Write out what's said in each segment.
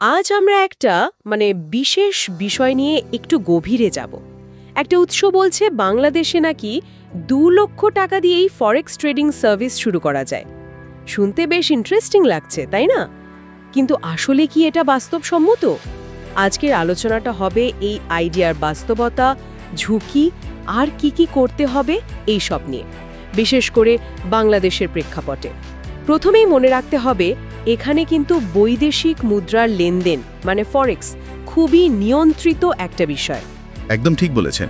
আজ আমরা একটা মানে বিশেষ বিষয় নিয়ে একটু গভীরে যাব। একটা উৎস বলছে বাংলাদেশে নাকি দু লক্ষ টাকা দিয়েই ফরেক্স ট্রেডিং সার্ভিস শুরু করা যায়। শুনতে বেশ ইন্টারেস্টিং লাগছে, তাই না? কিন্তু আসলে কি এটা বাস্তবসম্মত? আজকের আলোচনাটা হবে এই আইডিয়ার বাস্তবতা, ঝুঁকি আর কি কি করতে হবে এই সব নিয়ে। বিশেষ করে বাংলাদেশের প্রেক্ষাপটে। প্রথমেই মনে রাখতে হবে এখানে কিন্তু বৈদেশিক মুদ্রার লেনদেন মানে ফরেক্স খুবই নিয়ন্ত্রিত একটা বিষয়। একদম ঠিক বলেছেন।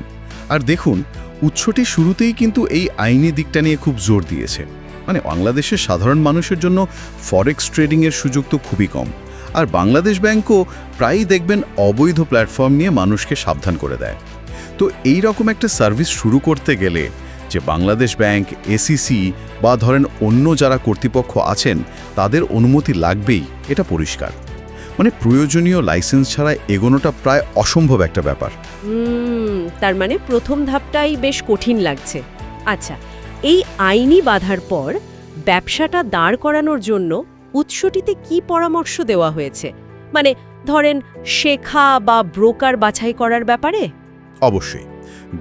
আর দেখুন, উৎসটি শুরুতেই কিন্তু এই আইনি দিকটা নিয়ে খুব জোর দিয়েছে। মানে বাংলাদেশের সাধারণ মানুষের জন্য ফরেক্স ট্রেডিংয়ের সুযোগ তো খুবই কম। আর বাংলাদেশ ব্যাংকও প্রায়ই দেখবেন অবৈধ প্ল্যাটফর্ম নিয়ে মানুষকে সাবধান করে দেয়। তো এই রকম একটা সার্ভিস শুরু করতে গেলে যে বাংলাদেশ ব্যাংক এসিসি বা ধরেন অন্য যারা কর্তৃপক্ষ আছেন তাদের অনুমতি লাগবেই এটা পরিষ্কার। মানে প্রয়োজনীয় লাইসেন্স ছাড়া এগোনোটা প্রায় অসম্ভব একটা ব্যাপার। তার মানে প্রথম ধাপটাই বেশ কঠিন লাগছে। আচ্ছা এই আইনি বাধার পর ব্যবসাটা দাঁড় করানোর জন্য উৎসটিতে কি পরামর্শ দেওয়া হয়েছে? মানে ধরেন শেখা বা ব্রোকার বাছাই করার ব্যাপারে? অবশ্যই।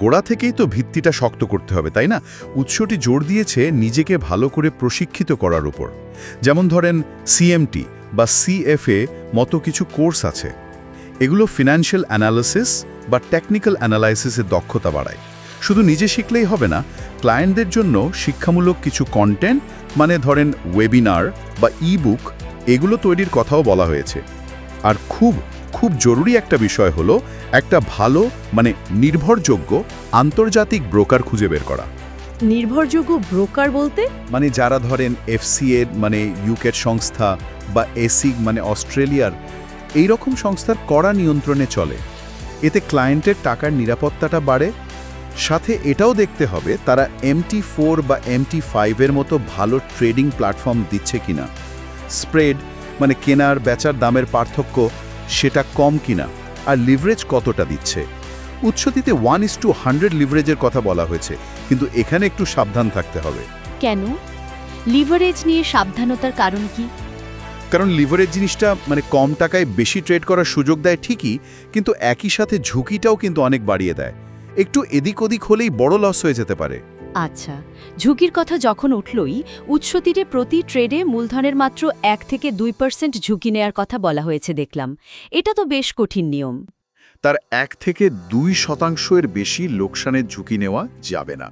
গোড়া থেকেই তো ভিত্তিটা শক্ত করতে হবে, তাই না? উৎসটি জোর দিয়েছে নিজেকে ভালো করে প্রশিক্ষিত করার উপর। যেমন ধরেন সিএমটি বা সিএফএ মতো কিছু কোর্স আছে। এগুলো ফিনান্সিয়াল অ্যানালিসিস বা টেকনিক্যাল অ্যানালাইসিসের দক্ষতা বাড়ায়। শুধু নিজে শিখলেই হবে না ক্লায়েন্টদের জন্য শিক্ষামূলক কিছু কন্টেন্ট মানে ধরেন ওয়েবিনার বা ই এগুলো তৈরির কথাও বলা হয়েছে। আর খুব খুব জরুরি একটা বিষয় হলো একটা ভালো মানে নির্ভরযোগ্য আন্তর্জাতিক ব্রোকার খুঁজে বের করা। নির্ভরযোগ্য ব্রোকার বলতে? মানে যারা ধরেন এফসিএ মানে ইউকের সংস্থা বা এসিগ মানে অস্ট্রেলিয়ার এই রকম সংস্থার কড়া নিয়ন্ত্রণে চলে। এতে ক্লায়েন্টের টাকার নিরাপত্তাটা বাড়ে। সাথে এটাও দেখতে হবে তারা এমটি ফোর বা এমটি ফাইভের মতো ভালো ট্রেডিং প্ল্যাটফর্ম দিচ্ছে কিনা। স্প্রেড মানে কেনার বেচার দামের পার্থক্য সেটা কম কিনা আর লিভারেজ কতটা দিচ্ছে? উৎসতিতে ওয়ান ইস টু হান্ড্রেড লিভারেজের কথা বলা হয়েছে কিন্তু এখানে একটু সাবধান থাকতে হবে। কেন? লিভারেজ নিয়ে সাবধানতার কারণ কি? কারণ লিভারেজ জিনিসটা মানে কম টাকায় বেশি ট্রেড করার সুযোগ দেয় ঠিকই কিন্তু একই সাথে ঝুঁকিটাও কিন্তু অনেক বাড়িয়ে দেয়। একটু এদিক ওদিক হলেই বড় লস হয়ে যেতে পারে। আচ্ছা ঝুঁকির কথা যখন উঠলই উৎসতীরে প্রতি ট্রেডে মূলধনের মাত্র এক থেকে দুই পার্সেন্ট ঝুঁকি নেয়ার কথা বলা হয়েছে দেখলাম। এটা তো বেশ কঠিন নিয়ম। তার এক থেকে দুই শতাংশের বেশি লোকসানের ঝুঁকি নেওয়া যাবে না।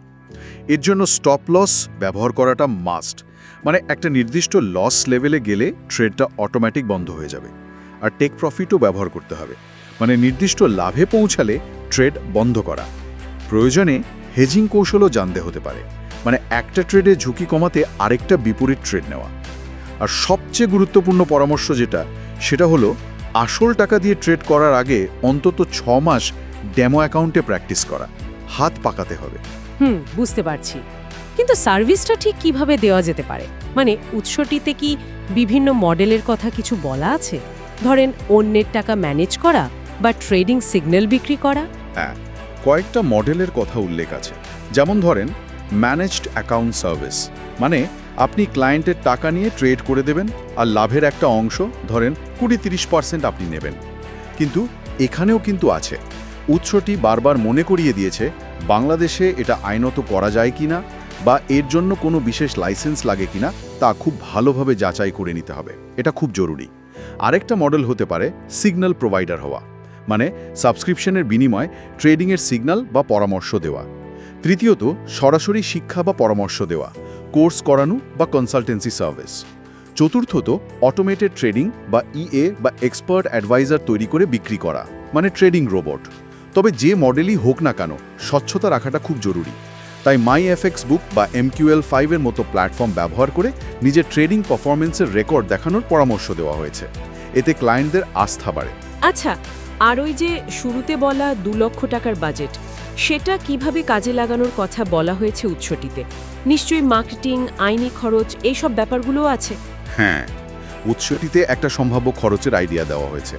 এর জন্য স্টপ লস ব্যবহার করাটা মাস্ট মানে একটা নির্দিষ্ট লস লেভেলে গেলে ট্রেডটা অটোমেটিক বন্ধ হয়ে যাবে। আর টেক প্রফিটও ব্যবহার করতে হবে। মানে নির্দিষ্ট লাভে পৌঁছালে ট্রেড বন্ধ করা। প্রয়োজনে হেজিং কৌশলও জানতে হতে পারে। মানে একটা ট্রেডে ঝুঁকি কমাতে আরেকটা বিপরীত ট্রেড নেওয়া। আর সবচেয়ে গুরুত্বপূর্ণ পরামর্শ যেটা সেটা হলো আসল টাকা দিয়ে ট্রেড করার আগে অন্তত ছ মাস ডেমো অ্যাকাউন্টে প্র্যাকটিস করা। হাত পাকাতে হবে। হুম বুঝতে পারছি। কিন্তু সার্ভিসটা ঠিক কীভাবে দেওয়া যেতে পারে? মানে উৎসটিতে কি বিভিন্ন মডেলের কথা কিছু বলা আছে? ধরেন অন্যের টাকা ম্যানেজ করা বা ট্রেডিং সিগন্যাল বিক্রি করা? হ্যাঁ কয়েকটা মডেলের কথা উল্লেখ আছে। যেমন ধরেন ম্যানেজড অ্যাকাউন্ট সার্ভিস মানে আপনি ক্লায়েন্টের টাকা নিয়ে ট্রেড করে দেবেন আর লাভের একটা অংশ, ধরেন কুড়ি তিরিশ পার্সেন্ট আপনি নেবেন। কিন্তু এখানেও কিন্তু আছে। উৎসটি বারবার মনে করিয়ে দিয়েছে, বাংলাদেশে এটা আইনত করা যায় কিনা বা এর জন্য কোনো বিশেষ লাইসেন্স লাগে কিনা তা খুব ভালোভাবে যাচাই করে নিতে হবে। এটা খুব জরুরি। আরেকটা মডেল হতে পারে সিগন্যাল প্রোভাইডার হওয়া। মানে সাবস্ক্রিপশনের বিনিময়ে ট্রেডিংয়ের সিগন্যাল বা পরামর্শ দেওয়া। তৃতীয়ত, সরাসরি শিক্ষা বা পরামর্শ দেওয়া, কোর্স করানো বা কনসালটেন্সি সার্ভিস। চতুর্থত অটোমেটেড ট্রেডিং বা ইএ বা এক্সপার্ট অ্যাডভাইজার তৈরি করে বিক্রি করা মানে ট্রেডিং রোবট। তবে যে মডেলই হোক না কেন, স্বচ্ছতা রাখাটা খুব জরুরি। তাই মাই এফএক্স বুক বা এম এমকিউএল ফাইভের মতো প্ল্যাটফর্ম ব্যবহার করে নিজের ট্রেডিং পারফরমেন্সের রেকর্ড দেখানোর পরামর্শ দেওয়া হয়েছে। এতে ক্লায়েন্টদের আস্থা বাড়ে। আচ্ছা আর ওই যে শুরুতে বলা দু লক্ষ টাকার বাজেট, সেটা কীভাবে কাজে লাগানোর কথা বলা হয়েছে উৎসটিতে? নিশ্চয়ই মার্কেটিং, আইনি খরচ, এইসব ব্যাপারগুলোও আছে। হ্যাঁ উৎসটিতে একটা সম্ভাব্য খরচের আইডিয়া দেওয়া হয়েছে।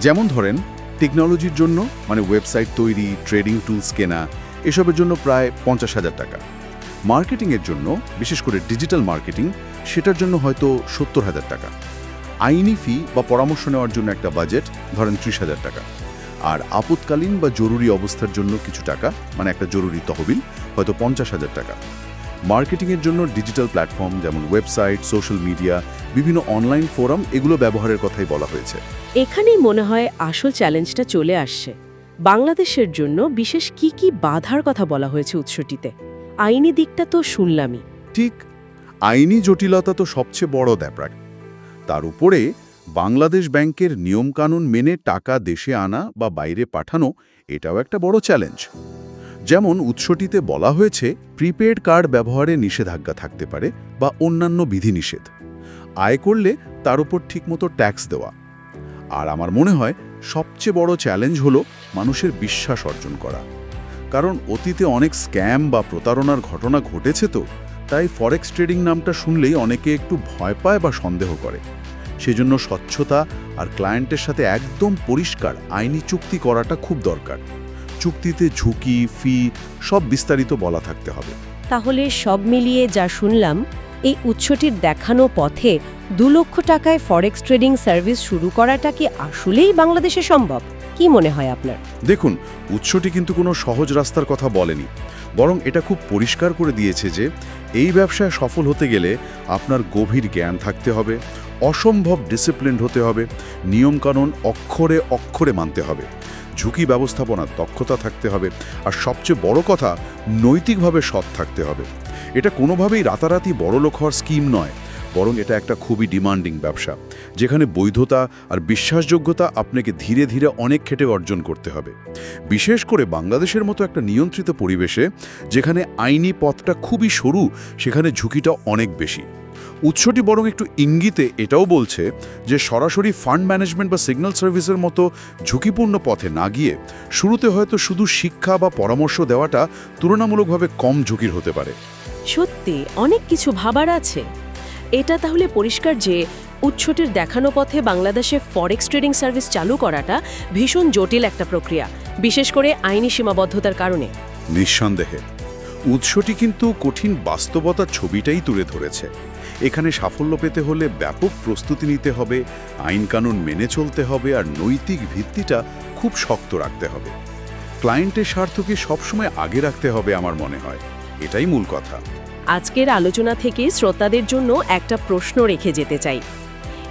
যেমন ধরেন, টেকনোলজির জন্য মানে ওয়েবসাইট তৈরি, ট্রেডিং টুলস কেনা, এসবের জন্য প্রায় পঞ্চাশ হাজার টাকা। মার্কেটিংয়ের জন্য, বিশেষ করে ডিজিটাল মার্কেটিং, সেটার জন্য হয়তো সত্তর হাজার টাকা। আইনি ফি বা পরামর্শ নেওয়ার জন্য একটা বাজেট ধরেন ত্রিশ হাজার টাকা। আর আপৎকালীন বা জরুরি অবস্থার জন্য কিছু টাকা মানে একটা জরুরি তহবিল হয়তো পঞ্চাশ হাজার টাকা। মার্কেটিংয়ের জন্য ডিজিটাল প্ল্যাটফর্ম যেমন ওয়েবসাইট সোশ্যাল মিডিয়া বিভিন্ন অনলাইন ফোরাম এগুলো ব্যবহারের কথাই বলা হয়েছে। এখানেই মনে হয় আসল চ্যালেঞ্জটা চলে আসছে। বাংলাদেশের জন্য বিশেষ কি কি বাধার কথা বলা হয়েছে উৎসটিতে? আইনি দিকটা তো শুনলামই। ঠিক আইনি জটিলতা তো সবচেয়ে বড় ব্যাপার তার উপরে বাংলাদেশ ব্যাংকের নিয়মকানুন মেনে টাকা দেশে আনা বা বাইরে পাঠানো, এটাও একটা বড় চ্যালেঞ্জ যেমন উৎসটিতে বলা হয়েছে প্রিপেড কার্ড ব্যবহারে নিষেধাজ্ঞা থাকতে পারে বা অন্যান্য বিধিনিষেধ। আয় করলে তার উপর ঠিকমতো ট্যাক্স দেওয়া। আর আমার মনে হয়, সবচেয়ে বড় চ্যালেঞ্জ হলো মানুষের বিশ্বাস অর্জন করা। কারণ অতীতে অনেক স্ক্যাম বা প্রতারণার ঘটনা ঘটেছে তো তাই ফরেক্স ট্রেডিং নামটা শুনলেই অনেকে একটু ভয় পায় বা সন্দেহ করে। সেজন্য স্বচ্ছতা আর ক্লায়েন্টের সাথে একদম পরিষ্কার আইনি চুক্তি করাটা খুব দরকার। চুক্তিতে ঝুঁকি ফি সব বিস্তারিত বলা থাকতে হবে। তাহলে সব মিলিয়ে যা শুনলাম এই উৎসটির দেখানো পথে দু লক্ষ টাকায় ফরেক্স ট্রেডিং সার্ভিস শুরু করাটা কি আসলেই বাংলাদেশে সম্ভব? কি মনে হয় আপনার? দেখুন উৎসটি কিন্তু কোনো সহজ রাস্তার কথা বলেনি। বরং এটা খুব পরিষ্কার করে দিয়েছে যে এই ব্যবসায় সফল হতে গেলে আপনার গভীর জ্ঞান থাকতে হবে, অসম্ভব ডিসিপ্লিনড হতে হবে, নিয়মকানুন অক্ষরে অক্ষরে মানতে হবে, ঝুঁকি ব্যবস্থাপনার দক্ষতা থাকতে হবে, আর সবচেয়ে বড় কথা নৈতিকভাবে সৎ থাকতে হবে। এটা কোনোভাবেই রাতারাতি বড়লোক হওয়ার স্কিম নয়। বরং এটা একটা খুবই ডিমান্ডিং ব্যবসা, যেখানে বৈধতা আর বিশ্বাসযোগ্যতা আপনাকে ধীরে ধীরে অনেক খেটে অর্জন করতে হবে। বিশেষ করে বাংলাদেশের মতো একটা নিয়ন্ত্রিত পরিবেশে, যেখানে আইনি পথটা খুবই সরু, সেখানে ঝুঁকিটা অনেক বেশি। উৎসটি বরং একটু ইঙ্গিতে এটাও বলছে যে, সরাসরি ফান্ড ম্যানেজমেন্ট বা সিগন্যাল সার্ভিসের মতো ঝুঁকিপূর্ণ পথে না গিয়ে, শুরুতে হয়তো শুধু শিক্ষা বা পরামর্শ দেওয়াটা তুলনামূলকভাবে কম ঝুঁকির হতে পারে। সত্যি, অনেক কিছু ভাবার আছে। এটা তাহলে পরিষ্কার যে উৎসটির দেখানো পথে বাংলাদেশে ফরেক্স ট্রেডিং সার্ভিস চালু করাটা ভীষণ জটিল একটা প্রক্রিয়া, বিশেষ করে আইনি সীমাবদ্ধতার কারণে। নিঃসন্দেহে। উৎসটি কিন্তু কঠিন বাস্তবতার ছবিটাই তুলে ধরেছে। এখানে সাফল্য পেতে হলে ব্যাপক প্রস্তুতি নিতে হবে, আইনকানুন মেনে চলতে হবে আর নৈতিক ভিত্তিটা খুব শক্ত রাখতে হবে। ক্লায়েন্টের স্বার্থকে সবসময় আগে রাখতে হবে আমার মনে হয়। এটাই মূল কথা। আজকের আলোচনা থেকে শ্রোতাদের জন্য একটা প্রশ্ন রেখে যেতে চাই।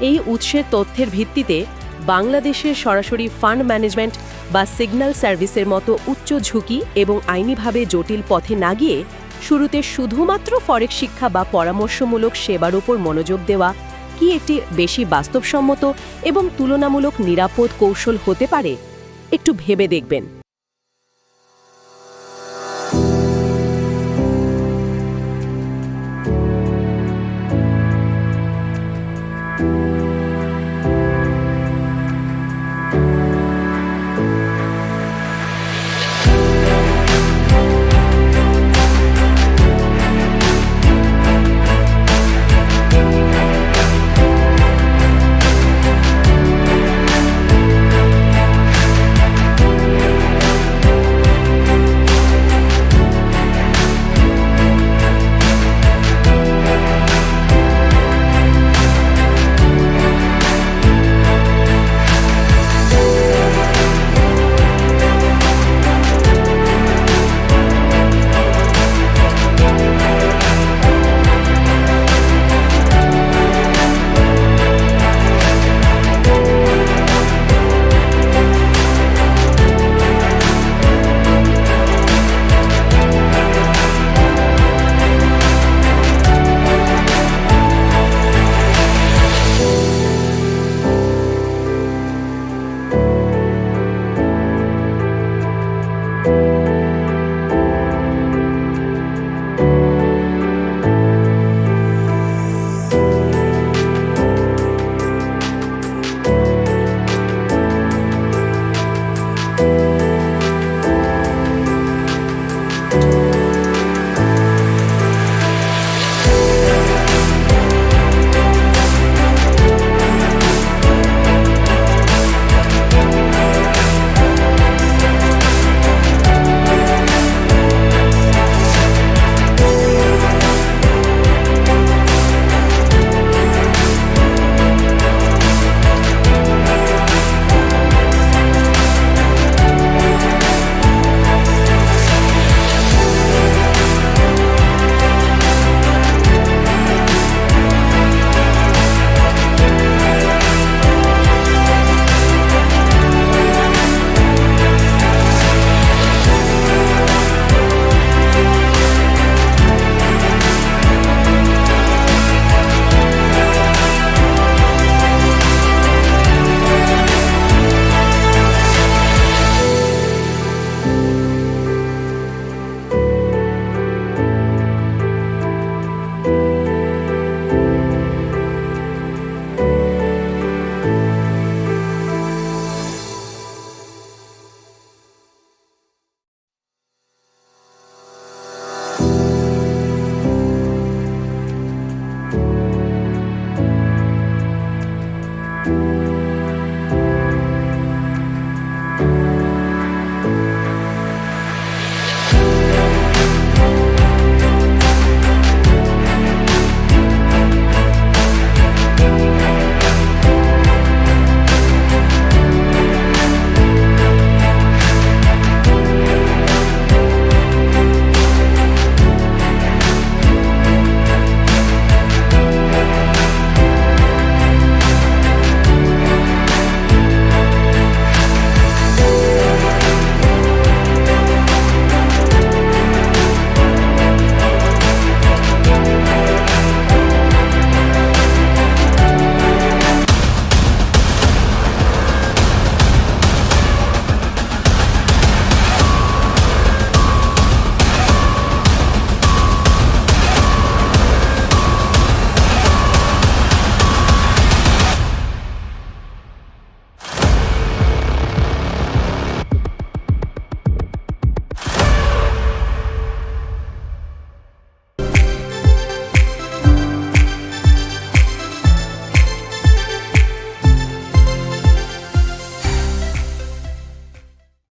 এই উৎসের তথ্যের ভিত্তিতে বাংলাদেশের সরাসরি ফান্ড ম্যানেজমেন্ট বা সিগন্যাল সার্ভিসের মতো উচ্চ ঝুঁকি এবং আইনিভাবে জটিল পথে না গিয়ে শুরুতে শুধুমাত্র ফরেক্স শিক্ষা বা পরামর্শমূলক সেবার উপর মনোযোগ দেওয়া কি একটি বেশি বাস্তবসম্মত এবং তুলনামূলক নিরাপদ কৌশল হতে পারে? একটু ভেবে দেখবেন।